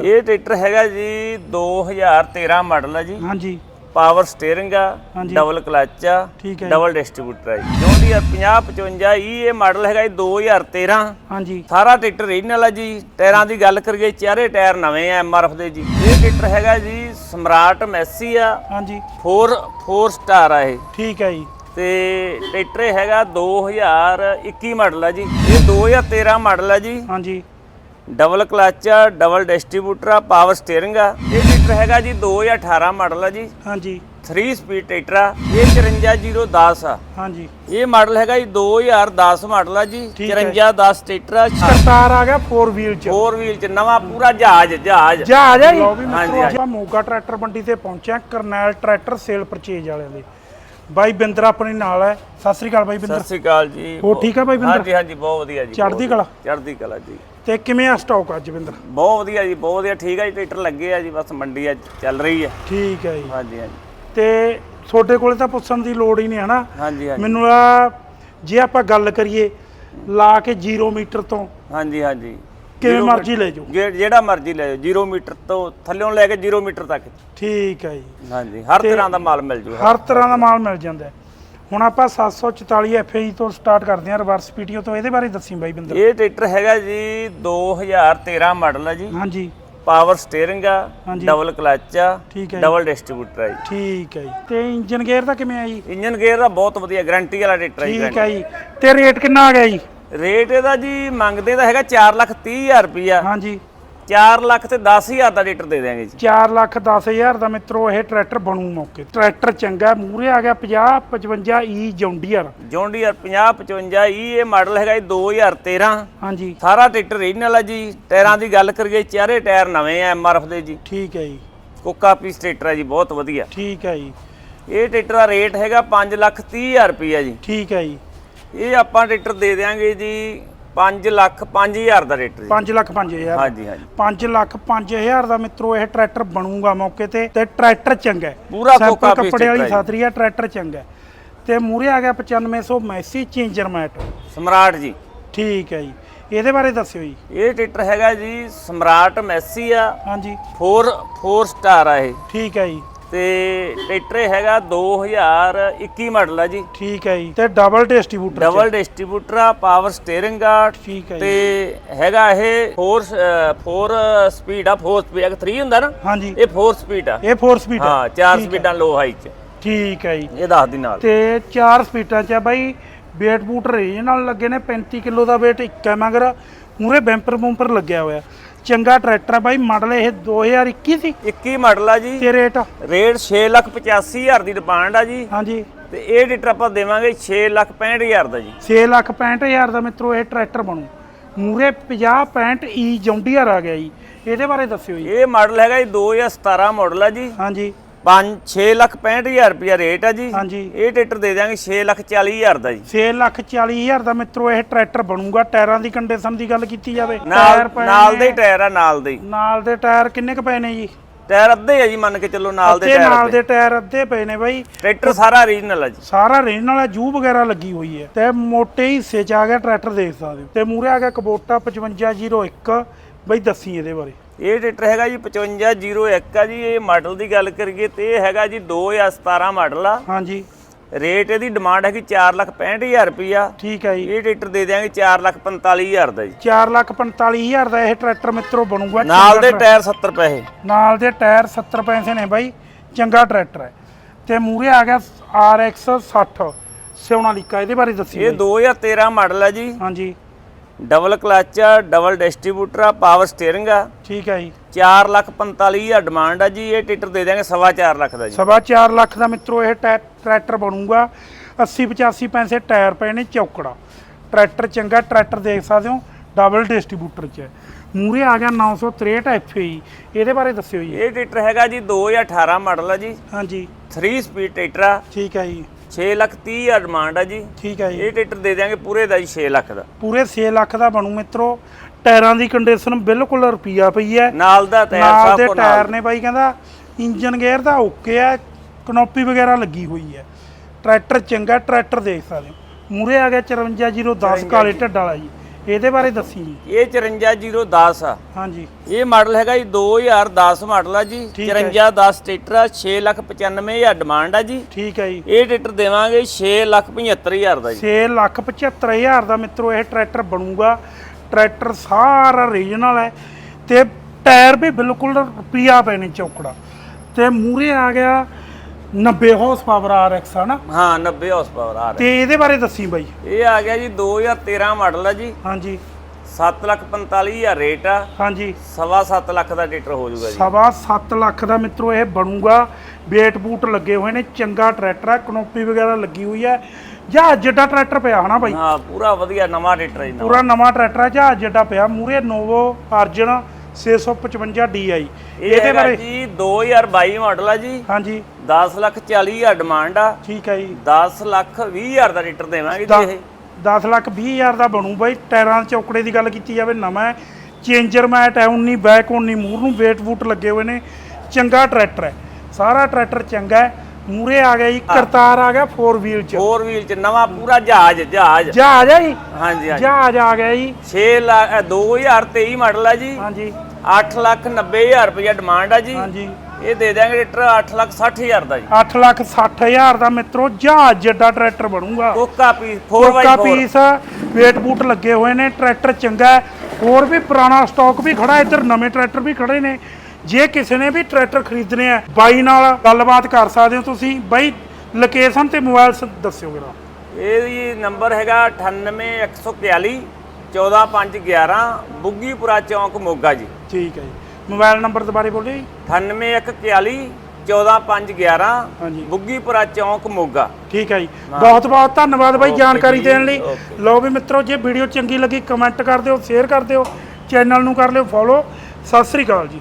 ਇਹ ਟਰੈਕਟਰ ਹੈਗਾ ਜੀ 2013 ਮਾਡਲ ਹੈ ਜੀ। ਹਾਂਜੀ। ਪਾਵਰ ਸਟੀਅਰਿੰਗ ਆ। ਡਬਲ ਕਲਚ ਆ ਠੀਕ ਹੈ ਜੀ। ਡਬਲ ਡਿਸਟ੍ਰੀਬਿਊਟਰ ਆ ਜੀ। ਜੌਂਡੀਅਰ 50 55 ਇਹ ਇਹ ਮਾਡਲ ਹੈਗਾ ਜੀ 2013 ਹਾਂਜੀ। ਸਾਰਾ ਟਰੈਕਟਰ ਰੀਜਨਲ ਆ ਜੀ। ਟਾਇਰਾਂ ਦੀ ਗੱਲ ਕਰੀਏ ਚਾਰੇ ਟਾਇਰ ਨਵੇਂ ਆ ਐਮਆਰਐਫ ਦੇ ਜੀ। ਇਹ ਟਰੈਕਟਰ ਹੈਗਾ ਜੀ ਸਮਰਾਟ ਮੈਸੀ ਆ। ਹਾਂਜੀ। 4 4 ਸਟਾਰ ਆ ਇਹ। ਠੀਕ ਹੈ ਜੀ। ਤੇ ਟਰੈਕਟਰ ਇਹ ਹੈਗਾ 2021 ਮਾਡਲ ਆ ਜੀ। ਇਹ 2013 ਮਾਡਲ ਆ ਜੀ। ਹਾਂਜੀ। ਡਬਲ ਕਲਚ ਆ ਡਬਲ ਡਿਸਟ੍ਰੀਬਿਊਟਰ ਆ ਪਾਵਰ ਸਟੀਅਰਿੰਗ ਆ। ਇਹ ਟਰੈਕਟਰ ਹੈਗਾ ਜੀ 2018 ਮਾਡਲ ਆ ਜੀ। ਹਾਂਜੀ। 3 ਸਪੀਡ ਟਰੈਕਟਰ ਆ ਇਹ 54010 ਆ। ਹਾਂਜੀ। ਇਹ ਮਾਡਲ ਹੈਗਾ ਜੀ 2010 ਮਾਡਲ ਆ ਜੀ ਠੀਕ ਹੈ। 5410 ਟਰੈਕਟਰ ਆ ਕਰਤਾਰ ਆ ਗਿਆ 4 ਵੀਲ ਚ। ਫੋਰ ਵੀਲ ਚ ਨਵਾਂ ਪੂਰਾ ਜਹਾਜ਼ ਜਹਾਜ਼। ਜਾ ਆ ਜਾ? ਹਾਂਜੀ, ਮੋਗਾ ਟਰੈਕਟਰ ਮੰਡੀ ਤੇ ਪਹੁੰਚਿਆ ਕਰਨੈਲ ਟਰੈਕਟਰ ਸੇਲ ਪਰਚੇਜ ਵਾਲਿਆਂ ਦੇ। ਬਾਈ ਬਿੰਦਰ ਆਪਣੇ ਨਾਲ ਹੈ। ਸਤਿ ਸ੍ਰੀ ਅਕਾਲ ਬਾਈ ਬਿੰਦਰ। ਸਤਿ ਸ਼੍ਰੀ ਅਕਾਲ ਜੀ। ਹੋਰ ਠੀਕ ਆ ਬਾਈ ਬਿੰਦਰ? ਹਾਂਜੀ ਹਾਂਜੀ ਬਹੁਤ ਵਧੀਆ ਜੀ ਚੜ੍ਹਦੀ ਕਲਾ? ਚੜ੍ਹਦੀ ਕਲਾ ਜੀ। ਤੇ ਕਿਵੇਂ ਆ ਸਟਾਕ ਅੱਜ ਬਿੰਦਰ? ਬਹੁਤ ਵਧੀਆ ਜੀ ਬਹੁਤ ਵਧੀਆ। ਠੀਕ ਆ ਜੀ ਟਰੈਕਟਰ ਲੱਗੇ ਆ ਜੀ ਬਸ ਮੰਡੀ ਅੱਜ ਚੱਲ ਰਹੀ ਆ। ਠੀਕ ਹੈ ਜੀ। ਹਾਂਜੀ ਹਾਂਜੀ। ਤੇ ਤੁਹਾਡੇ ਕੋਲੇ ਤਾਂ ਪੁੱਛਣ ਦੀ ਲੋੜ ਹੀ ਨਹੀਂ ਹਨਾ? ਹਾਂਜੀ ਹਾਂਜੀ। ਮੈਨੂੰ ਆ ਜੇ ਆਪਾਂ ਗੱਲ ਕਰੀਏ ਲਾ ਕੇ 0 ਮੀਟਰ ਤੋਂ ਹਾਂਜੀ ਹਾਂਜੀ। ਕਿਵੇਂ ਮਰਜ਼ੀ ਲੈ ਜਾਓ। ਜੇ- ਜਿਹੜਾ ਮਰਜ਼ੀ ਲੈ ਜਾਓ 0 ਮੀਟਰ ਤੋਂ ਥੱਲੇੋਂ ਲੈ ਕੇ 0 ਮੀਟਰ ਤੱਕ। ਠੀਕ ਹੈ ਜੀ। ਹਾਂਜੀ ਹਰ ਤਰ੍ਹਾਂ ਦਾ ਮਾਲ ਮਿਲ ਜੂਗਾ ਹਰ ਤਰ੍ਹਾਂ ਦਾ ਮਾਲ ਮਿਲ ਜਾਂਦਾ ਹੈ। ਹੁਣ ਆਪਾਂ 744 ਐਫਆਈ ਤੋਂ ਸਟਾਰਟ ਕਰਦੇ ਹਾਂ ਰਿਵਰਸ ਪੀਟੀਓ ਤੋਂ। ਇਹਦੇ ਬਾਰੇ ਦੱਸੀ ਬਾਈ ਬਿੰਦਰ। ਇਹ ਟਰੈਕਟਰ ਹੈਗਾ ਜੀ 2013 ਮਾਡਲ ਆ ਜੀ। ਹਾਂਜੀ। ਪਾਵਰ ਸਟੀਅਰਿੰਗ ਆ ਹਾਂਜੀ। ਡਬਲ ਕਲਚ ਆ ਠੀਕ ਹੈ ਜੀ। ਡਬਲ ਡਿਸਟ੍ਰੀਬਿਊਟਰ ਆ ਜੀ। ਠੀਕ ਹੈ ਜੀ। ਤੇ ਇੰਜਨ ਗੇਅਰ ਦਾ ਕਿਵੇਂ ਆ ਜੀ? ਇੰਜਨ ਗੇਅਰ ਦਾ ਬਹੁਤ ਵਧੀਆ ਗਾਰੰਟੀ ਵਾਲਾ ਟਰੈਕਟਰ ਹੈ ਜੀ ਠੀਕ ਹੈ ਜੀ। ਤੇ ਰੇਟ ਕਿੰਨਾ ਆ ਗਿਆ ਜੀ? ਰੇਟ ਇਹਦਾ ਜੀ ਮੰਗਦੇ ਤਾਂ ਹੈਗਾ 4 ਲੱਖ 30 ਹਜ਼ਾਰ ਰੁਪਿਆ ਹਾਂਜੀ। 4 ਲੱਖ ਤੇ 10 ਹਜ਼ਾਰ ਦਾ ਟਰੈਕਟਰ ਦੇ ਦਿਆਂਗੇ ਜੀ। 4 ਲੱਖ 10 ਹਜ਼ਾਰ ਦਾ ਮਿੱਤਰੋ ਇਹ ਟਰੈਕਟਰ ਬਣੂ ਮੌਕੇ ਟਰੈਕਟਰ ਚੰਗਾ ਮੂਰੇ ਆ ਗਿਆ 50 55 ਈ ਜੌਂਡੀਅਰ ਜੌਂਡੀਅਰ 50 55 ਇਹ ਮਾਡਲ ਹੈਗਾ ਜੀ 2013 ਹਾਂਜੀ। ਸਾਰਾ ਟਰੈਕਟਰ ਰੀਜਨਲ ਆ ਜੀ। ਟਾਇਰਾਂ ਦੀ ਗੱਲ ਕਰੀਏ ਚਾਰੇ ਟਾਇਰ ਨਵੇਂ ਆ ਐਮਆਰਐਫ ਦੇ ਜੀ। ਠੀਕ ਹੈ ਜੀ। ਕੋਕਾ ਪੀਸ ਟਰੈਕਟਰ ਆ ਜੀ ਬਹੁਤ ਵਧੀਆ। ਠੀਕ ਹੈ ਜੀ। ਇਹ ਟਰੈਕਟਰ ਦਾ ਰੇਟ ਹੈਗਾ 5 ਲੱਖ 30 ਹਜ਼ਾਰ ਰੁਪਿਆ ਜੀ। ਠੀਕ ਹੈ ਜੀ। ਇਹ ਆਪਾਂ ਟਰੈਕਟਰ ਦੇ ਦਿਆਂਗੇ ਜੀ 5 ਲੱਖ 5000 ਦਾ ਟਰੈਕਟਰ ਜੀ। 5 ਲੱਖ 5000 ਹਾਂਜੀ ਹਾਂਜੀ। 5 ਲੱਖ 5000 ਦਾ ਮਿੱਤਰੋ ਇਹ ਟਰੈਕਟਰ ਬਣੂਗਾ ਮੌਕੇ ਤੇ ਤੇ ਟਰੈਕਟਰ ਚੰਗਾ ਹੈ। ਪੂਰਾ ਕੋਕਾ ਕੱਪੜੇ ਵਾਲੀ ਸਾਤਰੀ ਹੈ ਟਰੈਕਟਰ ਚੰਗਾ। ਤੇ ਮੂਰੇ ਆ ਗਿਆ 9500 ਮੈਸੀ ਚੇਂਜਰ ਮੈਟ। ਸਮਰਾਟ ਜੀ। ਠੀਕ ਹੈ ਜੀ। ਇਹਦੇ ਬਾਰੇ ਦੱਸਿਓ ਜੀ। ਇਹ ਟਰੈਕਟਰ ਹੈਗਾ ਜੀ ਸਮਰਾਟ ਮੈਸੀ ਆ। ਹਾਂਜੀ। 4 4 ਸਟਾਰ ਆ ਇਹ। ਠੀਕ ਹੈ ਜੀ। ਤੇ ਟਰੈਕਟਰ ਇਹ ਹੈਗਾ 2021 ਮਾਡਲ ਆ ਜੀ। ਠੀਕ ਹੈ ਜੀ। ਤੇ ਡਬਲ ਡਿਸਟ੍ਰੀਬਿਊਟਰ ਡਬਲ ਡਿਸਟ੍ਰੀਬਿਊਟਰ ਆ ਪਾਵਰ ਸਟੀਅਰਿੰਗ ਆ। ਠੀਕ ਹੈ ਤੇ ਹੈਗਾ ਇਹ 4 4 ਸਪੀਡ ਆ 4 ਸਪੀਡ 3 ਹੁੰਦਾ ਨਾ ਹਾਂਜੀ। ਇਹ 4 ਸਪੀਡ ਆ। ਇਹ 4 ਸਪੀਡ ਹਾਂ 4 ਸਪੀਡਾਂ ਲੋ ਹਾਈ ਚ। ਠੀਕ ਹੈ ਜੀ। ਇਹ ਦੱਸ ਦੀ ਨਾਲ। ਤੇ 4 ਸਪੀਡਾਂ ਚ ਆ ਬਾਈ ਵੇਟ ਬੂਟ ਰੇਂਜ ਨਾਲ ਲੱਗੇ ਨੇ 35 ਕਿਲੋ ਦਾ ਵੇਟ ਇੱਕ ਹੈ ਮਗਰ ਮੂਰੇ ਬੈਂਪਰ ਬੂੰਪਰ ਲੱਗਿਆ ਹੋਇਆ। ਚੰਗਾ ਟਰੈਕਟਰ ਹੈ ਬਾਈ ਮਾਡਲ ਇਹ 2021 ਸੀ। 21 ਮਾਡਲ ਆ ਜੀ। ਤੇ ਰੇਟ? ਰੇਟ 685000 ਦੀ ਡਿਮਾਂਡ ਆ ਜੀ। ਹਾਂਜੀ। ਤੇ ਇਹ ਟਰੈਕਟਰ ਆਪਾਂ ਦੇਵਾਂਗੇ 665000 ਦਾ ਜੀ। 6 ਲੱਖ 65000 ਦਾ ਮਿੱਤਰੋ ਇਹ ਟਰੈਕਟਰ ਬਣੂ। ਮੂਰੇ 50 65 ਈ ਜੌਂਡੀਅਰ ਆ ਗਿਆ ਜੀ। ਇਹਦੇ ਬਾਰੇ ਦੱਸਿਓ ਜੀ। ਇਹ ਮਾਡਲ ਹੈਗਾ ਜੀ 2017 ਮਾਡਲ ਆ ਜੀ। ਹਾਂਜੀ। 5 6 ਲੱਖ 65000 ਰੁਪਿਆ ਰੇਟ ਆ ਜੀ। ਹਾਂਜੀ। ਇਹ ਟਰੈਕਟਰ ਦੇ ਦਿਆਂਗੇ 6 ਲੱਖ 40000 ਦਾ ਜੀ। 6 ਲੱਖ 40000 ਦਾ ਮਿੱਤਰੋ ਇਹ ਟਰੈਕਟਰ ਬਣੂਗਾ। ਟਾਇਰਾਂ ਦੀ ਕੰਡੀਸ਼ਨ ਦੀ ਗੱਲ ਕੀਤੀ ਜਾਵੇ। ਨਾਲ ਟਾਇਰ ਪਏ ਨਾਲ ਦੇ ਨੇ, ਟਾਇਰ ਆ ਨਾਲ ਦੇ। ਹੀ। ਨਾਲ ਦੇ ਟਾਇਰ ਕਿੰਨੇ ਕ ਪਏ ਨੇ ਜੀ? ਟਾਇਰ ਅੱਧੇ ਆ ਜੀ ਮੰਨ ਕੇ ਚੱਲੋ ਨਾਲ ਦੇ ਤੇ ਟਾਇਰ ਨਾਲ ਅੱਧੇ। ਦੇ ਟਾਇਰ ਅੱਧੇ ਪਏ ਨੇ ਬਾਈ। ਟਰੈਕਟਰ ਸਾਰਾ ਰੀਜਨਲ ਆ ਜੀ। ਸਾਰਾ ਵਗੈਰਾ ਲੱਗੀ ਹੋਈ ਹੈ। ਤੇ ਮੋਟੇ ਹਿੱਸੇ ਚ ਆ ਗਿਆ ਟਰੈਕਟਰ ਦੇਖ ਸਕਦੇ ਹੋ। ਤੇ ਮੂਰੇ ਆ ਗਿਆ ਕਬੋਟਾ 5501 ਬਈ ਦੱਸੀ ਇਹਦੇ ਬਾਰੇ। ਇਹ ਟਰੈਕਟਰ ਹੈਗਾ ਜੀ 5501 ਆ ਜੀ ਇਹ ਮਾਡਲ ਦੀ ਗੱਲ ਕਰੀਏ ਤੇ ਇਹ ਹੈਗਾ ਜੀ 2017 ਮਾਡਲ ਆ। ਹਾਂਜੀ। ਰੇਟ ਇਹਦੀ ਡਿਮਾਂਡ ਹੈਗੀ 4 ਲੱਖ 65000 ਰੁਪਿਆ ਠੀਕ ਹੈ ਜੀ। ਇਹ ਟਰੈਕਟਰ ਦੇ ਦਿਆਂਗੇ 4 ਲੱਖ 45000 ਦਾ ਜੀ। 4 ਲੱਖ 45000 ਦਾ ਇਹ ਟਰੈਕਟਰ ਮਿੱਤਰੋ ਬਣੂਗਾ। ਨਾਲ ਦੇ ਟਾਇਰ 70 ਪੈਸੇ। ਨਾਲ ਦੇ ਟਾਇਰ 70 ਪੈਸੇ ਨੇ ਬਾਈ। ਚੰਗਾ ਟਰੈਕਟਰ ਹੈ। ਤੇ ਮੂਰੇ ਆ ਗਿਆ RX 60 ਸੋਨਾਲੀਕਾ ਇਹਦੇ ਬਾਰੇ ਦੱਸਿਓ ਇਹ 2013 ਮਾਡਲ ਆ ਜੀ। ਹਾਂਜੀ। ਡਬਲ ਕਲਚ ਆ ਡਬਲ ਡਿਸਟ੍ਰੀਬਿਊਟਰ ਆ ਪਾਵਰ ਸਟੀਅਰਿੰਗ ਆ। ਠੀਕ ਹੈ ਜੀ। 4 ਲੱਖ 45000 ਡਿਮਾਂਡ ਆ ਜੀ ਇਹ ਟਰੈਕਟਰ ਦੇ ਸਵਾ ਚਾਰ ਲੱਖ ਦਾ ਜੀ। ਸਵਾ 4 ਲੱਖ ਦਾ ਮਿੱਤਰੋ ਇਹ ਟਰੈ- ਟਰੈਕਟਰ ਬਣੂਗਾ। 80 85 ਪੈਸੇ ਟਾਇਰ ਪਏ ਨੇ ਚੌਕੜਾ। ਟਰੈਕਟਰ ਚੰਗਾ ਟਰੈਕਟਰ ਦੇਖ ਸਕਦੇ ਹੋ ਡਬਲ ਡਿਸਟ੍ਰੀਬਿਊਟਰ ਚ ਮੂਰੇ ਆ ਗਿਆ 963 ਐਫਏ ਇਹਦੇ ਬਾਰੇ ਦੱਸਿਓ ਜੀ। ਇਹ ਟਰੈਕਟਰ ਹੈਗਾ ਜੀ 2018 ਮਾਡਲ ਆ ਜੀ। ਹਾਂਜੀ। 3 ਸਪੀਡ ਟਰੈਕਟਰ ਆ। ਠੀਕ ਹੈ ਜੀ। 6 ਲੱਖ 30 ਹਜ਼ਾਰ ਡਿਮਾਂਡ ਆ ਜੀ। ਠੀਕ ਹੈ ਜੀ। ਇਹ ਟਰੈਕਟਰ ਦੇ ਦਿਆਂਗੇ ਪੂਰੇ ਦਾ ਜੀ 6 ਲੱਖ ਦਾ। ਪੂਰੇ 6 ਲੱਖ ਦਾ ਬਣੂ ਮਿੱਤਰੋ। ਟਾਇਰਾਂ ਦੀ ਕੰਡੀਸ਼ਨ ਬਿਲਕੁਲ ਰੁਪਈਆ ਪਈ ਹੈ। ਨਾਲ ਦਾ ਟਾਇਰ ਨਾਲ ਦੇ ਕੋ ਟਾਇਰ ਨਾਲ ਨੇ ਬਾਈ ਕਹਿੰਦਾ ਇੰਜਨ ਗੇਅਰ ਦਾ ਓਕੇ ਹੈ ਕਨੋਪੀ ਵਗੈਰਾ ਲੱਗੀ ਹੋਈ ਹੈ। ਟਰੈਕਟਰ ਚੰਗਾ ਟਰੈਕਟਰ ਦੇਖ ਸਕਦੇ ਹੋ। ਮੂਰੇ ਆ ਗਿਆ 54010 ਕਾਲੇ ਢੱਡ ਵਾਲਾ ਜੀ। ਇਹਦੇ ਬਾਰੇ ਦੱਸੀ ਜੀ। ਇਹ 54010 ਆ। ਹਾਂਜੀ। ਇਹ ਮਾਡਲ ਹੈਗਾ ਜੀ 2010 ਮਾਡਲ ਆ ਜੀ। ਠੀਕ ਹੈ। 5410 ਟਰੈਕਟਰ ਆ 695000 ਡਿਮਾਂਡ ਆ ਜੀ। ਠੀਕ ਹੈ ਜੀ। ਇਹ ਟਰੈਕਟਰ ਦੇਵਾਂਗੇ 675000 ਦਾ ਜੀ। 6 ਲੱਖ 75000 ਦਾ ਮਿੱਤਰੋ ਇਹ ਟਰੈਕਟਰ ਬਣੂਗਾ। ਟਰੈਕਟਰ ਸਾਰਾ ਰੀਜਨਲ ਹੈ। ਤੇ ਟਾਇਰ ਵੀ ਬਿਲਕੁਲ ਰੁਪਿਆ ਪੈਣੇ ਚੌਕੜਾ। ਤੇ ਮੂਰੇ ਆ ਗਿਆ 90 ਹਾਰਸ ਪਾਵਰ ਆਰਐਕਸ ਹਨਾ ਹਾਂ 90 ਹਾਰਸ ਪਾਵਰ ਆ ਰਿਹਾ ਤੇ ਇਹਦੇ ਬਾਰੇ ਦੱਸੀ ਬਾਈ। ਇਹ ਆ ਗਿਆ ਜੀ 2013 ਮਾਡਲ ਆ ਜੀ। ਹਾਂਜੀ। 745000 ਰੇਟ ਆ। ਹਾਂਜੀ। ਸਵਾ ਸੱਤ ਲੱਖ ਦਾ ਟਰੈਕਟਰ ਹੋ ਜਾਊਗਾ ਜੀ। ਸਵਾ 7 ਲੱਖ ਦਾ ਮਿੱਤਰੋ ਇਹ ਬਣੂਗਾ। ਵੇਟ ਬੂਟ ਲੱਗੇ ਹੋਏ ਨੇ ਚੰਗਾ ਟਰੈਕਟਰ ਹੈ ਕਨੋਪੀ ਵਗੈਰਾ ਲੱਗੀ ਹੋਈ ਹੈ ਜਹਾਜ਼ ਜਿੱਡਾ ਟਰੈਕਟਰ ਪਿਆ ਹਨਾ ਬਾਈ? ਹਾਂ ਪੂਰਾ ਵਧੀਆ ਨਵਾਂ ਟਰੈਕਟਰ ਹੈ ਜੀ ਨਵਾਂ। ਪੂਰਾ ਨਵਾਂ ਟਰੈਕਟਰ ਹੈ ਜਹਾਜ਼ ਜਿੱਡਾ ਪਿਆ। ਮੂਰੇ ਨੋਵੋ ਅਰਜਨ 655 DI ਇਹ ਇਹਦੇ ਬਾਰੇ ਜੀ 2022 ਮਾਡਲ ਆ ਜੀ। ਹਾਂਜੀ। 10 ਲੱਖ 40000 ਡਿਮਾਂਡ ਆ। ਠੀਕ ਹੈ ਜੀ। 10 ਲੱਖ 20000 ਦਾ ਟਰੈਕਟਰ ਦੇਵਾਂਗੇ ਜੀ ਇਹ। 10 ਲੱਖ 20 ਹਜ਼ਾਰ ਦਾ ਬਣੂ ਬਾਈ। ਟਾਇਰਾਂ ਚੌਕੜੇ ਦੀ ਗੱਲ ਕੀਤੀ ਜਾਵੇ ਨਵਾਂ ਹੈ। ਚੇਂਜਰ ਮੈਟ ਹੈ 19 ਬੈਕ 19 ਮੂਰ ਨੂੰ ਵੇਟ ਵੂਟ ਲੱਗੇ ਹੋਏ ਨੇ। ਚੰਗਾ ਟਰੈਕਟਰ ਹੈ। ਸਾਰਾ ਟਰੈਕਟਰ ਚੰਗਾ ਹੈ। ਮੂਰੇ ਆ ਗਿਆ ਜੀ ਕਰਤਾਰ ਆ ਗਿਆ 4 ਵੀਲ ਚ। 4 ਵੀਲ ਚ ਨਵਾਂ ਪੂਰਾ ਜਹਾਜ਼ ਜਹਾਜ਼। ਜਹਾਜ਼ ਹੈ ਜੀ? ਹਾਂਜੀ ਹਾਂਜੀ। ਜਹਾਜ਼ ਆ ਗਿਆ ਜੀ। 6 ਲੱਖ ਅ, 2023 ਮਾਡਲ ਆ ਜੀ। ਹਾਂਜੀ। 8 ਲੱਖ 90000 ਰੁਪਏ ਡਿਮਾਂਡ ਆ ਜੀ। ਹਾਂਜੀ। ਇਹ ਦੇ ਦਾਂਗੇ ਟਰੈਕਟਰ 8 ਲੱਖ 60000 ਦਾ ਜੀ। 8 ਲੱਖ 60 ਹਜ਼ਾਰ ਦਾ ਮਿੱਤਰੋ ਜਹਾਜ਼ ਜਿੱਡਾ ਟਰੈਕਟਰ ਬਣੂਗਾ। ਕੋਕਾ ਪੀਸ ਕੋਕਾ 4x4 ਪੀਸ ਵੇਟ ਬੂਟ ਲੱਗੇ ਹੋਏ ਨੇ ਟਰੈਕਟਰ ਚੰਗਾ ਹੈ। ਹੋਰ ਵੀ ਪੁਰਾਣਾ ਸਟਾਕ ਵੀ ਖੜਾ ਇੱਧਰ ਨਵੇਂ ਟਰੈਕਟਰ ਵੀ ਖੜੇ ਨੇ। ਜੇ ਕਿਸੇ ਨੇ ਵੀ ਟਰੈਕਟਰ ਖਰੀਦਣੇ ਆ ਬਾਈ ਨਾਲ ਗੱਲਬਾਤ ਕਰ ਸਕਦੇ ਹੋ ਤੁਸੀਂ। ਬਾਈ ਲੋਕੇਸ਼ਨ ਤੇ ਮੋਬਾਈਲ ਦੱਸਿਓ ਮੇਰਾ। ਇਹ ਨੰਬਰ ਹੈਗਾ 98141 14511 ਬੁੱਗੀਪੁਰਾ ਚੌਂਕ ਮੋਗਾ ਜੀ। ਠੀਕ ਹੈ ਜੀ। ਮੋਬਾਈਲ ਨੰਬਰ ਦੁਬਾਰੇ ਬੋਲਿਓ ਜੀ। 98141 14511 ਹਾਂਜੀ। ਬੁੱਗੀਪੁਰਾ ਚੌਂਕ ਮੋਗਾ। ਠੀਕ ਹੈ ਜੀ। ਬਹੁਤ ਬਹੁਤ ਧੰਨਵਾਦ ਬਾਈ ਜਾਣਕਾਰੀ ਦੇਣ ਲਈ। ਲਓ ਵੀ ਮਿੱਤਰੋ ਜੇ ਵੀਡੀਓ ਚੰਗੀ ਲੱਗੀ ਕਮੈਂਟ ਕਰ ਦਿਓ ਸ਼ੇਅਰ ਕਰ ਦਿਓ ਚੈਨਲ ਨੂੰ ਕਰ ਲਿਓ ਫੋਲੋ ਸਤਿ ਸ੍ਰੀ ਅਕਾਲ ਜੀ।